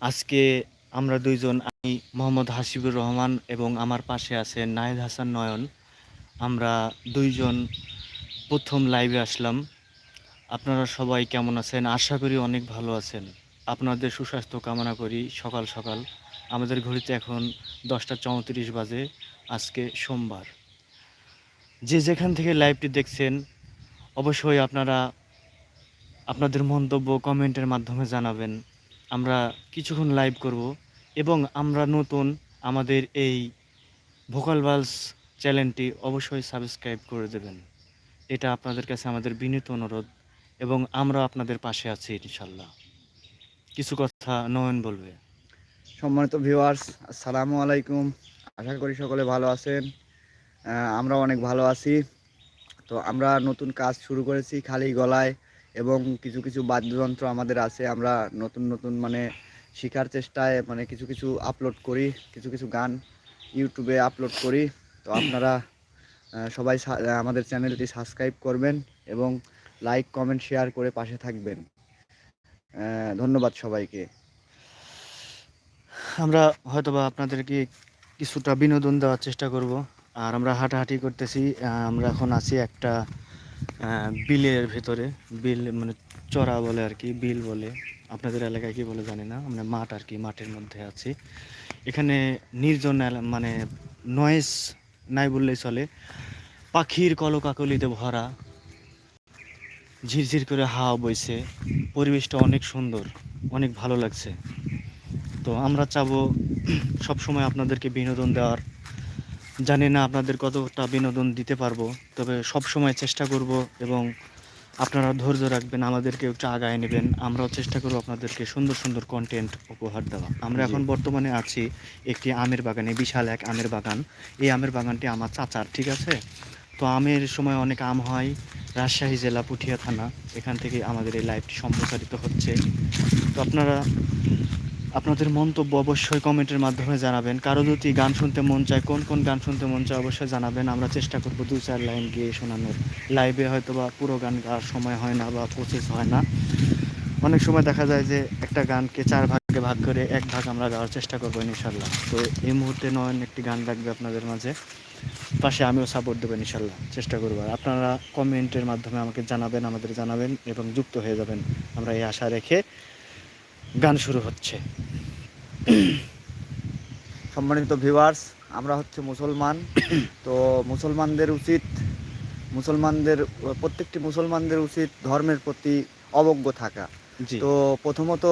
আজকে আমরা দুইজন, আমি মোহাম্মদ হাসিবুর রহমান এবং আমার পাশে আছে নাহিদ হাসান নয়ন। আমরা দুইজন প্রথম লাইভে আসলাম। আপনারা সবাই কেমন আছেন? আশা করি অনেক ভালো আছেন। আপনাদের সুস্বাস্থ্য কামনা করি সকাল সকাল। আমাদের ঘড়িতে এখন দশটা চৌত্রিশ বাজে, আজকে সোমবার। যে যেখান থেকে লাইভটি দেখছেন, অবশ্যই আপনারা আপনাদের মন্তব্য কমেন্টের মাধ্যমে জানাবেন। আমরা কিছুক্ষণ লাইভ করব এবং আমরা নতুন আমাদের এই ভোকাল বালস চ্যানেলটি অবশ্যই সাবস্ক্রাইব করে দেবেন। এটা আপনাদের কাছে আমাদের বিনীত অনুরোধ এবং আমরা আপনাদের পাশে আছি ইনশাল্লাহ কিছু কথা নয়ন বলবে। সম্মানিত ভিউয়ার্স আসসালামু আলাইকুম। আশা করি সকলে ভালো আছেন। আমরা অনেক ভালো আছি। তো আমরা নতুন কাজ শুরু করেছি খালি গলায়। এবং কিছু কিছু বাদ্যযন্ত্র আমাদের আছে, আমরা নতুন নতুন মানে শেখার চেষ্টায় মানে কিছু কিছু আপলোড করি, কিছু কিছু গান ইউটিউবে আপলোড করি। তো আপনারা সবাই আমাদের চ্যানেলটি সাবস্ক্রাইব করবেন এবং লাইক কমেন্ট শেয়ার করে পাশে থাকবেন। ধন্যবাদ সবাইকে। আমরা হয়তোবা আপনাদেরকে কিছুটা বিনোদন দেওয়ার চেষ্টা করব। আর আমরা হাঁটাহাঁটি করতেছি আমরা এখন আছি একটা বিলের ভেতরে, বিল মানে চড়া বলে আর কি, বিল বলে। আপনাদের এলাকায় কি বলে জানি না মানে মাঠ আর কি, মাঠের মধ্যে আছি। এখানে নির্জন মানে নয়েস নাই বললেই চলে। পাখির কলকাকলিতে ভরা, ঝিরঝির করে হাওয়া বইছে। পরিবেশটা অনেক সুন্দর, অনেক ভালো লাগছে। তো আমরা চাবো সবসময় আপনাদেরকে বিনোদন দেওয়ার জানি না আপনাদের কতটা বিনোদন দিতে পারব তবে সব সময় চেষ্টা করব এবং আপনারা ধৈর্য রাখবেন আমাদেরকে একটু আগায় নেবেন। আমরাও চেষ্টা করব আপনাদেরকে সুন্দর সুন্দর কন্টেন্ট উপহার দেওয়া আমরা এখন বর্তমানে আছি একটি আমের বাগানে বিশাল এক আমের বাগান। এই আমের বাগানটি আমার চাচার ঠিক আছে? তো আমের সময় অনেক আম হয় রাজশাহী জেলা পুঠিয়া থানা এখান থেকে আমাদের এই লাইভটি সম্প্রচারিত হচ্ছে। তো আপনারা আপনাদের মন্তব্য অবশ্যই কমেন্টের মাধ্যমে জানাবেন। কারও যদি গান শুনতে মন চায়, কোন কোন গান শুনতে মন চায় অবশ্যই জানাবেন। আমরা চেষ্টা করব দু চার লাইন গিয়ে শোনানোর। লাইভে হয়তো বা পুরো গান গাওয়ার সময় হয় না বা প্রসেস হয় না। অনেক সময় দেখা যায় যে একটা গানকে চার ভাগে ভাগ করে এক ভাগ আমরা গাওয়ার চেষ্টা করব ইনশাল্লাহ তো এই মুহূর্তে নয়ন একটি গান রাখবে আপনাদের মাঝে। পাশে আমিও সাপোর্ট দেবেন ইনশাল্লাহ চেষ্টা করব। আর আপনারা কমেন্টের মাধ্যমে আমাকে জানাবেন, আমাদের জানাবেন এবং যুক্ত হয়ে যাবেন। আমরা এই আশা রেখে গান শুরু হচ্ছে। সম্মানিত ভিউয়ার্স আমরা হচ্ছে মুসলমান। তো মুসলমানদের উচিত মুসলমানদের প্রত্যেকটি মুসলমানদের উচিত ধর্মের প্রতি অবজ্ঞ থাকা। জি। তো প্রথমত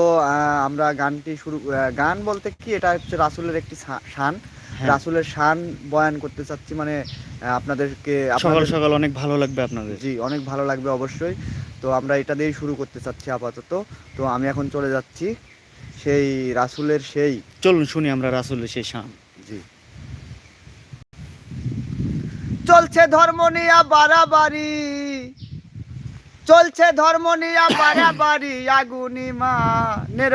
আমরা গানটি শুরু গান বলতে কি? এটা হচ্ছে রাসুলের একটি শান। হ্যাঁ। রাসুলের শান বয়ান করতে চাচ্ছি মানে আপনাদেরকে সকাল সকাল অনেক ভালো লাগবে আপনাদের। জি অনেক ভালো লাগবে অবশ্যই। তো আমরা এটা দিয়েই শুরু করতে চাচ্ছি আপাতত। তো আমি এখন চলে যাচ্ছি সেই রাসুলের সেই চলুন শুনি আমরা রাসুলের সেই শান। জি। চলছে ধর্ম নিয়া বাড়াবাড়ি। চলছে ধর্ম নিয়া বাড়াবাড়ি আগুনি মা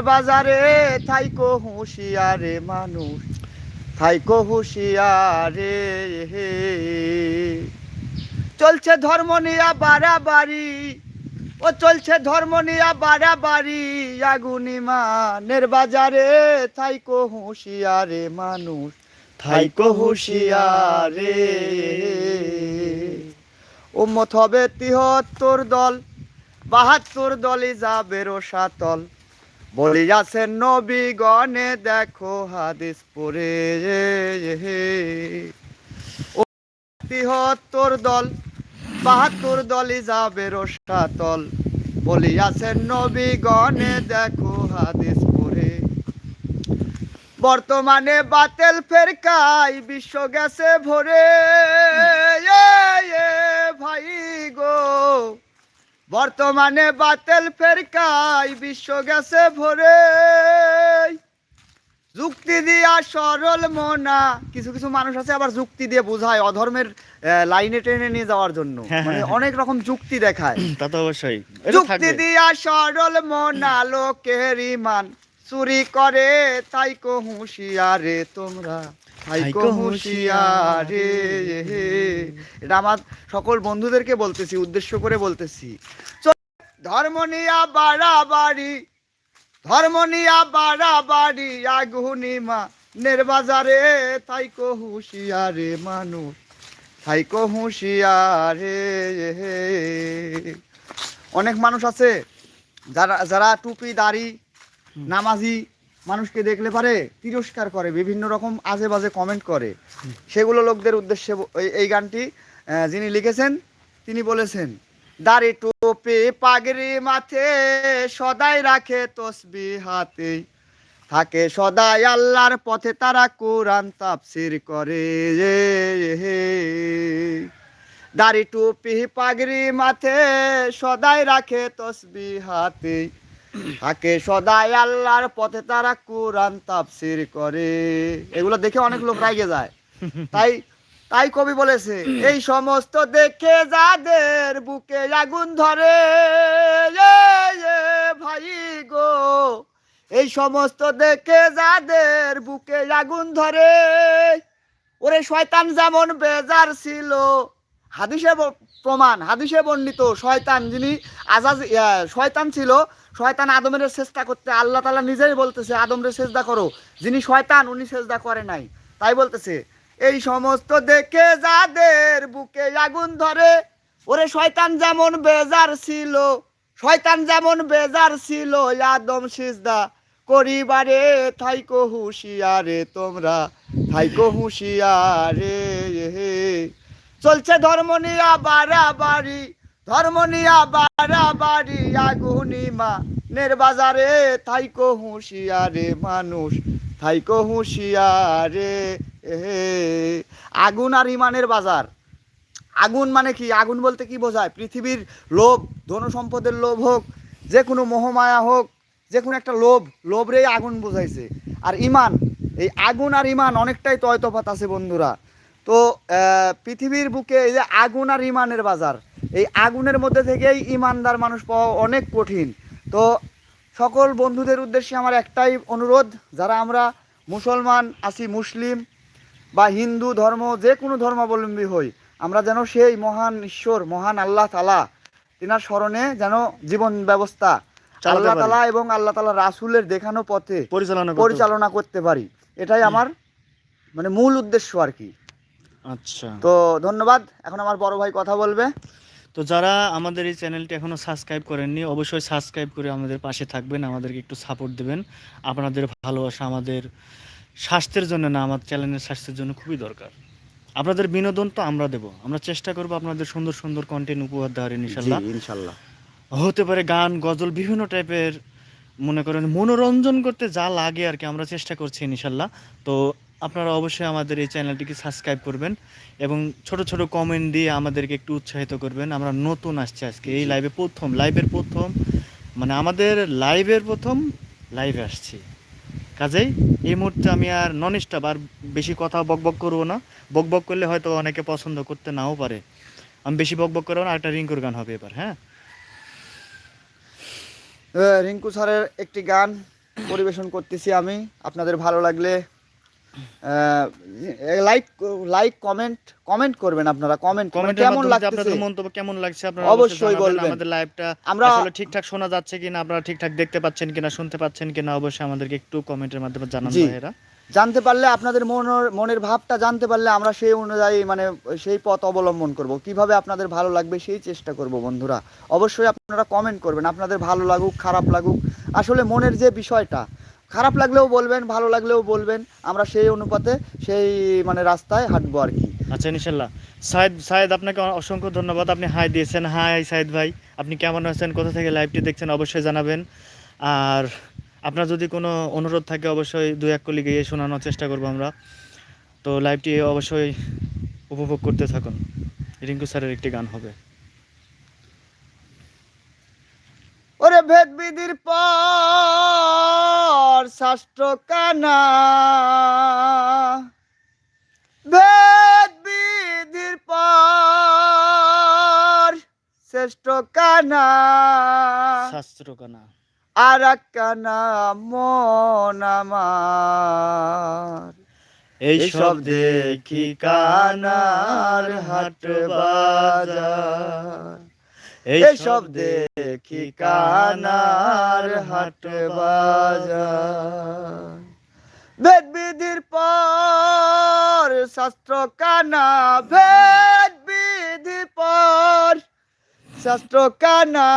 বাজারে। থাইকো হুঁশিয়ারে মানুষ থাইকো হুঁশিয়ারে। হে চলছে ধর্ম নিয়া বাড়াবাড়ি। ও চলছে ধর্ম নিয়া বাড়াবাড়ি, আগুনি মা বাজারে। থাইকো হুঁশিয়ারে মানুষ, থাইকো হুঁশিয়ারে। উম্মত হবে তিহত্তর দল, বাহাত্তর দলই যাবে বলি আছেন নবী গণে দেখো হাদিস ও তিহত্তর দল বাহাত্তর দলই যাবে রোসাতল। বলি আছেন নবী গণে দেখো হাদিস পড়ে। বর্তমানে বাতেল ফেরকাই বিশ্ব গেছে ভরে। ভাই গো। বর্তমানে বাতেল ফেরকাই বিশ্ব গেছে ভরে। যুক্তি দিয়া সরল মনা। কিছু কিছু মানুষ আছে আবার যুক্তি দিয়ে বোঝায় অধর্মের লাইনে টেনে নিয়ে যাওয়ার জন্য। হ্যাঁ, মানে হ্যাঁ। অনেক রকম যুক্তি দেখায়। তা তো অবশ্যই। যুক্তি দিয়া সরল মনা লোকের ইমান। চুরি করে তাই কো হুঁশিয়ারে তোমরা। এটা আমার সকল বন্ধুদেরকে বলতেছি উদ্দেশ্য করে বলতেছি। ধর্ম নিয়া বাড়াবাড়ি। ধর্ম নিয়া বাড়াবাড়ি আগুনিমা নির্বাজারে থাইকো হুঁশিয়ারে মানুষ থাইকো হুঁশিয়ারে। অনেক মানুষ আছে যারা যারা টুপি দাড়ি নামাজি মানুষকে দেখলে পারে তিরস্কার করে বিভিন্ন রকম আজে বাজে কমেন্ট করে সেগুলো লোকদের উদ্দেশ্যে এই গানটি যিনি লিখেছেন তিনি বলেছেন দাড়ি টুপি পাগড়ি মাথে, সদাই রাখে তসবি হাতে। থাকে সদাই আল্লাহর পথে তারা কোরআন তাফসির করে। দাড়ি টুপি পাগড়ি মাথে, সদাই রাখে তসবি হাতে। থাকে সদাই আল্লাহর পথে তারা কোরআন তাফসির করে। এগুলো দেখে অনেক লোক রাগে যায়। তাই তাই কবি বলেছে, এই সমস্ত দেখে যাদের বুকে আগুন ধরে ভাই গো, এই সমস্ত দেখে যাদের বুকে আগুন ধরে, ওরে শয়তান যেমন বেজার ছিল। হাদিসে প্রমাণ, হাদিসে বর্ণিত শয়তান যিনি আজাজ শয়তান ছিল, শয়তান আদমের চেষ্টা করতে আল্লাহ তালা নিজেই বলতেছে, আদমরে চেষ্টা করো। যিনি শয়তান, উনি চেষ্টা করে নাই। তাই বলতেছে এই সমস্ত দেখে যাদের বুকে আগুন ধরে, ওরে শয়তান যেমন বেজার ছিল, শয়তান যেমন বেজার ছিল, আদম সিজদা করিবারে, থাইকো হুঁশিয়ারে তোমরা, থাইকো হুঁশিয়ারে। চলছে ধর্ম নিয়া বাড়াবাড়ি ধর্ম নিয়া বাড়াবাড়ি আগুনিমা বাজারে। থাইকো হুঁশিয়ারে মানুষ, থাইকো হুঁশিয়ারে। আগুন আর ইমানের বাজার। আগুন মানে কি? আগুন বলতে কি বোঝায়? পৃথিবীর লোভ ধন সম্পদের লোভ হোক, যে কোনো মোহমায়া হোক, যে কোনো একটা লোভ লোভ রে আগুন বোঝাইছে। আর ইমান, এই আগুন আর ইমান অনেকটাই তয়তফাত আছে বন্ধুরা। তো পৃথিবীর বুকে এই যে আগুন আর ইমানের বাজার, এই আগুনের মধ্যে থেকেই ইমানদার মানুষ পাওয়া অনেক কঠিন। তো, সকল বন্ধুদের উদ্দেশ্যে আমার একটাই অনুরোধ, যারা আমরা মুসলমান, আছি মুসলিম বা হিন্দু ধর্ম যে কোনো ধর্মাবলম্বী হই আমরা যেন সেই মহান ঈশ্বর মহান আল্লাহ তালা তিনার স্মরণে যেন জীবন ব্যবস্থা আল্লাহ তালা এবং আল্লাহ তালা রাসুলের দেখানো পথে পরিচালনা পরিচালনা করতে পারি। এটাই আমার মানে মূল উদ্দেশ্য আর কি। আচ্ছা। তো ধন্যবাদ। এখন আমার বড় ভাই কথা বলবে। তো যারা আমাদের এই চ্যানেলটি এখনও সাবস্ক্রাইব করেননি অবশ্যই সাবস্ক্রাইব করে আমাদের পাশে থাকবেন আমাদেরকে একটু সাপোর্ট দেবেন। আপনাদের ভালোবাসা আমাদের স্বাস্থ্যের জন্য না আমার চ্যানেলের স্বাস্থ্যের জন্য খুবই দরকার। আপনাদের বিনোদন তো আমরা দেব। আমরা চেষ্টা করব আপনাদের সুন্দর সুন্দর কন্টেন্ট উপহার দেওয়ার ইনশাল্লাহ। ইনশাল্লাহ। হতে পারে গান গজল বিভিন্ন টাইপের মনে করেন মনোরঞ্জন করতে যা লাগে আর কি আমরা চেষ্টা করছি ইনশাল্লাহ। তো আপনারা অবশ্যই আমাদের এই চ্যানেলটিকে সাবস্ক্রাইব করবেন এবং ছোট ছোট কমেন্ট দিয়ে আমাদেরকে একটু উৎসাহিত করবেন। আমরা নতুন আসছি আজকে। এই লাইভে প্রথম লাইভের প্রথম মানে আমাদের লাইভের প্রথম লাইভে আসছি। কাজেই এই মুহূর্তে আমি আর নন স্টপ আর বেশি কথা বকবক করব না। বকবক করলে হয়তো অনেকে পছন্দ করতে নাও পারে। আমি বেশি বকবক করব না একটা রিঙ্কুর গান হবে এবার হ্যাঁ? রিঙ্কু স্যারের একটি গান পরিবেশন করতেছি আমি। আপনাদের ভালো লাগলে লাইক লাইক কমেন্ট কমেন্ট করবেন আপনারা কমেন্ট কমেন্টের কেমন লাগতেছে আপনাদের মন্তব্য কেমন লাগছে আপনারা অবশ্যই বলবেন। আমাদের লাইভটা আমরা আসলে ঠিকঠাক শোনা যাচ্ছে কিনা আপনারা ঠিকঠাক দেখতে পাচ্ছেন কিনা শুনতে পাচ্ছেন কিনা অবশ্যই আমাদেরকে একটু কমেন্টের মাধ্যমে জানান। ভাইয়েরা। জানতে পারলে আপনাদের মনের মনের ভাবটা জানতে পারলে আমরা সেই অনুযায়ী মানে সেই পথ অবলম্বন করব। কীভাবে আপনাদের ভালো লাগবে সেই চেষ্টা করব বন্ধুরা। অবশ্যই আপনারা কমেন্ট করবেন আপনাদের ভালো লাগুক খারাপ লাগুক। আসলে মনের যে বিষয়টা খারাপ লাগলেও বলবেন, ভালো লাগলেও বলবেন, আমরা সেই অনুপাতে, সেই মানে রাস্তায় হাঁটবো আর কি। আচ্ছা ইনশাল্লাহ। সাইদ সাইদ আপনাকে অসংখ্য ধন্যবাদ, আপনি হাই দিয়েছেন। হাই সাইদ ভাই, আপনি কেমন আছেন, কোথা থেকে লাইভটি দেখছেন অবশ্যই জানাবেন। আর আপনার যদি কোনো অনুরোধ থাকে, অবশ্যই দু এক কলি গিয়ে শোনানোর চেষ্টা করব আমরা। তো লাইভটি অবশ্যই উপভোগ করতে থাকুন। রিঙ্কু স্যারের একটি গান হবে। ওরে ভেদ বিধির পর শাস্ত্র কানা। ভেদ বিধির পর শ্রেষ্ঠ কানা। শাস্ত্র গানা আর কানা মন আমার। এইসব দেখি কানার হাট বাজার। এসব দেখি কানার হাট বাজার। বেদ বিধির পর শাস্ত্র কানা ভেদ বিধি পর শাস্ত্র কানা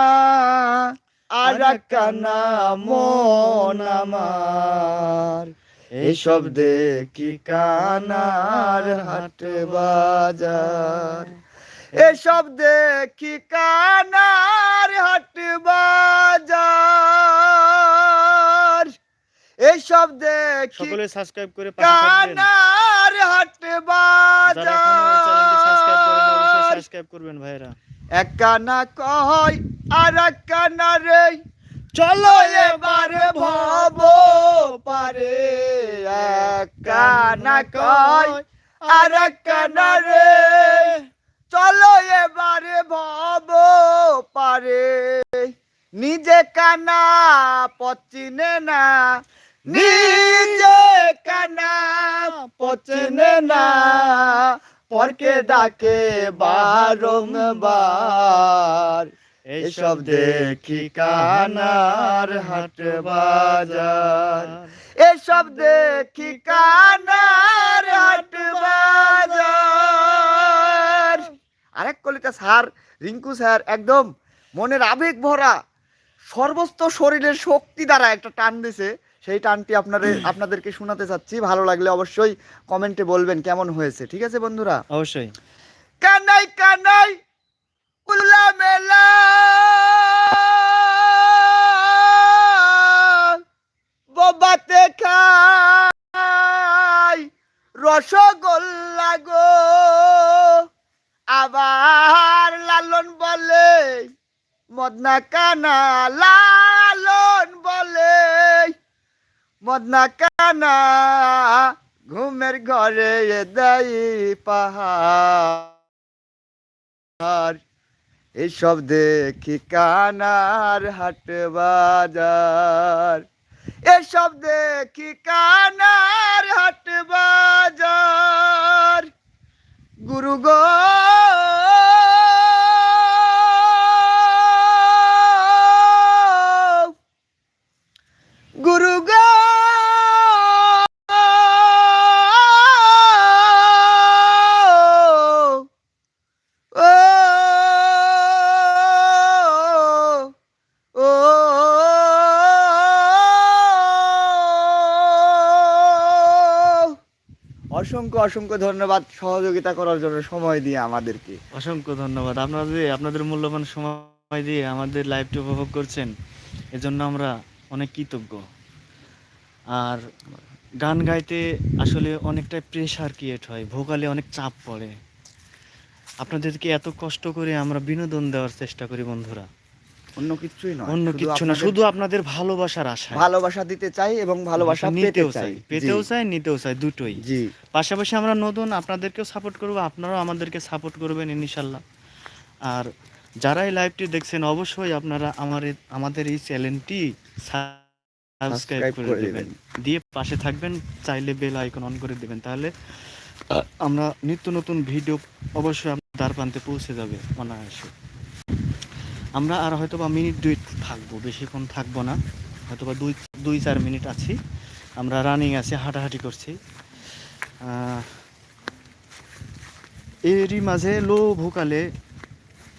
আর কানা মন আমার। এসব দেখি কানার হাট বাজার। এসব দেখি কানার হাট বাজার। এসব দেখি সকলে সাবস্ক্রাইব করে কানার হাট বাজার। সাবস্ক্রাইব করবেন ভাইরা এক কানা কয় আর এক কানা রে চলো এবারে ভব পারে। এক কানা কয় আর এক কানা রে চলো এবারে ভব পারে। নিজে কানা পচিনে না। নিজে কানা পচনে না। পরকে ডাকে বারংবার। এসব দেখি কানার হাট বাজার। এসব দেখি কানার হাট বাজার। আরেক কলিতা স্যার রিঙ্কু স্যার একদম মনের আবেগ ভরা সর্বস্ত শরীরের শক্তি দ্বারা একটা টান দিছে। সেই টানটি আপনাদের আপনাদেরকে শোনাতে চাচ্ছি। ভালো লাগলে অবশ্যই কমেন্টে বলবেন কেমন হয়েছে ঠিক আছে বন্ধুরা? অবশ্যই। কানাই কানাই উল্লা মেলা ববাতে মদনা কানা লালন বলে। মদনা কানা ঘুমের ঘরে দেই পাহাড়। এসব দেখি কানার হাট বাজার। এসব দেখি কানার হাট অসংখ্য ধন্যবাদ সহযোগিতা করার জন্য সময় দিয়ে আমাদেরকে। অসংখ্য ধন্যবাদ। আপনারা যে আপনাদের মূল্যবান সময় দিয়ে আমাদের লাইভটি উপভোগ করছেন, এজন্য আমরা অনেক কৃতজ্ঞ। আর গান গাইতে আসলে অনেকটাই প্রেশার ক্রিয়েট হয় ভোকালে অনেক চাপ পড়ে। আপনাদেরকে এত কষ্ট করে আমরা বিনোদন দেওয়ার চেষ্টা করি বন্ধুরা। অন্য কিছুই নয় অন্য কিচ্ছু না শুধু আপনাদের ভালোবাসার আশা ভালোবাসা দিতে চাই এবং ভালোবাসা নিতেও চাই। পেতেও চাই নিতেও চাই দুটোই। জি। পাশাপাশি আমরা নতুন আপনাদেরকেও সাপোর্ট করব আপনারাও আমাদেরকে সাপোর্ট করবেন ইনশাল্লাহ। আর যারা এই লাইভটি দেখছেন অবশ্যই আপনারা আমার আমাদের এই চ্যানেলটি সাবস্ক্রাইব করে করে দেবেন। দিয়ে পাশে থাকবেন চাইলে বেল আইকন অন করে দেবেন। তাহলে আমরা নিত্য নতুন ভিডিও অবশ্যই আপনার দ্বার প্রান্তে পৌঁছে যাবে অনায়াসে। আমরা আর হয়তো বা মিনিট দুই থাকব, বেশিক্ষণ থাকব না। হয়তো বা দুই দুই, চার মিনিট আছি। আমরা রানিং আছি, হাঁটাহাঁটি করছি। এরই মাঝে লো ভোকালে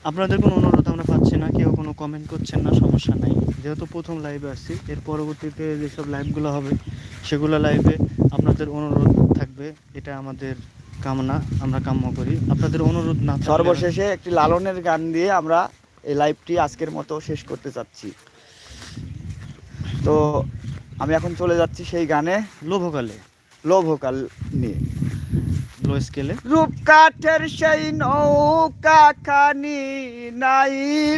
আপনাদের কোনো অনুরোধ আমরা পাচ্ছি না, কেউ কোনো কমেন্ট করছেন না, সমস্যা নাই। যেহেতু প্রথম লাইভে আসছি, এর পরবর্তীতে যেসব লাইভগুলো হবে, সেগুলো লাইভে আপনাদের অনুরোধ থাকবে। এটা আমাদের কামনা, আমরা কাম্য করি। আপনাদের অনুরোধ না সর্বশেষে একটি লালনের গান দিয়ে আমরা এই লাইভটি আজকের মতো শেষ করতে চাচ্ছি। তো আমি এখন চলে যাচ্ছি সেই গানে লো ভোকালে লো ভোকাল নিয়ে। লো স্কেলে রূপ কাঠের সেই নৌকা খানি নাই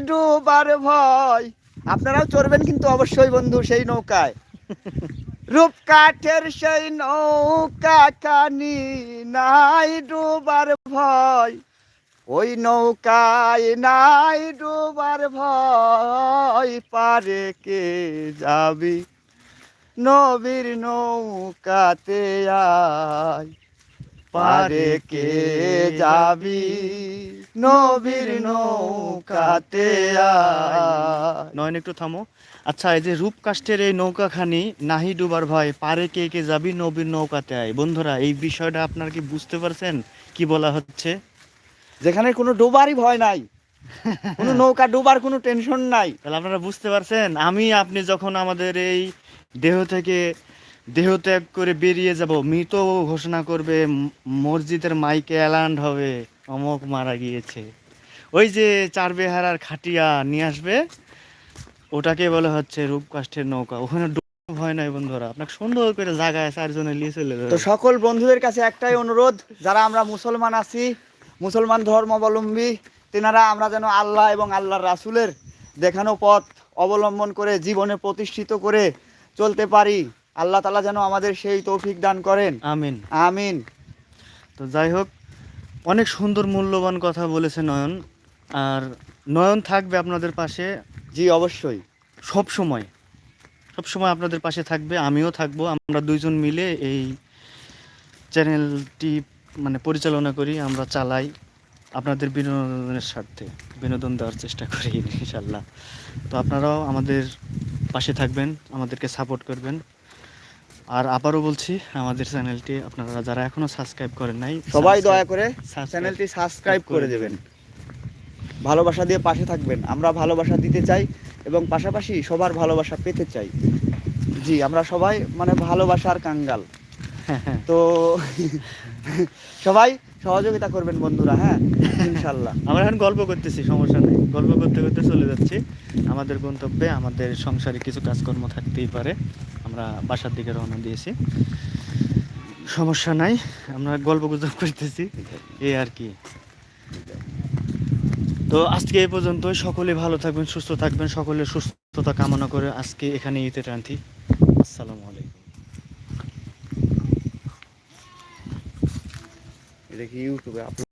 ডুবার ভয়। আপনারাও চড়বেন কিন্তু অবশ্যই বন্ধু সেই নৌকায়। রূপ কাঠের সেই নৌকা খানি নাই ডুবার ভয়। ওই নৌকায় নাই ডুবার ভয়, পারে কে যাবি? নবীর নৌকাতে আয়, পারে কে যাবি? নবীর নৌকাতে। নয়ন, একটু থামো। আচ্ছা এই যে রূপকাষ্টের এই নৌকাখানি, নাহি ডুবার ভয়, পারে কে কে যাবি, নবীর নৌকাতে আয়। বন্ধুরা, এই বিষয়টা আপনারা কি বুঝতে পারছেন? কি বলা হচ্ছে? যেখানে কোনো ডোবারই ভয় নাই। কোনো নৌকা ডোবার কোনো টেনশন নাই। তাহলে আপনারা বুঝতে পারছেন আমি আপনি যখন আমাদের এই দেহ থেকে দেহ ত্যাগ করে বেরিয়ে যাব মৃত ঘোষণা করবে মসজিদের মাইকে অ্যালান্ড হবে অমক মারা গিয়েছে। ওই যে চার বেহারার খাটিয়া নিয়ে আসবে ওটাকে বলা হচ্ছে রূপকাষ্ঠের নৌকা। ওখানে ভয় নাই বন্ধুরা আপনাকে সুন্দর করে জায়গায় চারজনে নিয়ে চলে যাবে। তো সকল বন্ধুদের কাছে একটাই অনুরোধ যারা আমরা মুসলমান আছি মুসলমান ধর্মাবলম্বী তেনারা আমরা যেন আল্লাহ এবং আল্লাহর রাসুলের দেখানো পথ অবলম্বন করে জীবনে প্রতিষ্ঠিত করে চলতে পারি। আল্লাহ তালা যেন আমাদের সেই তৌফিক দান করেন। আমিন। আমিন। তো যাই হোক অনেক সুন্দর মূল্যবান কথা বলেছে নয়ন। আর নয়ন থাকবে আপনাদের পাশে। জি অবশ্যই। সব সময়। সব সময় আপনাদের পাশে থাকবে আমিও থাকব। আমরা দুইজন মিলে এই চ্যানেলটি মানে পরিচালনা করি আমরা চালাই আপনাদের বিনোদনের স্বার্থে। বিনোদন দেওয়ার চেষ্টা করি ইনশাল্লাহ তো আপনারাও আমাদের পাশে থাকবেন আমাদেরকে সাপোর্ট করবেন। আর আবারও বলছি আমাদের চ্যানেলটি আপনারা যারা এখনও সাবস্ক্রাইব করেন নাই সবাই দয়া করে চ্যানেলটি সাবস্ক্রাইব করে করে দেবেন। ভালোবাসা দিয়ে পাশে থাকবেন। আমরা ভালোবাসা দিতে চাই এবং পাশাপাশি সবার ভালোবাসা পেতে চাই। জি আমরা সবাই মানে ভালোবাসার কাঙ্গাল। তো সবাই সহযোগিতা করবেন বন্ধুরা হ্যাঁ? ইনশাল্লাহ। আমরা এখন গল্প করতেছি, সমস্যা নেই। গল্প করতে করতে চলে যাচ্ছি। আমাদের গন্তব্যে, আমাদের সংসারে কিছু কাজকর্ম থাকতেই পারে। আমরা বাসার দিকে রওনা দিয়েছি। সমস্যা নাই, আমরা গল্প গুজব করতেছি। এই আর কি। তো আজকে এই পর্যন্ত সকলে ভালো থাকবেন, সুস্থ থাকবেন। সকলের সুস্থতা কামনা করে আজকে এখানে ইতে টানছি। আসসালামু আলাইকুম এটা কি ইউটিউবে আপলোড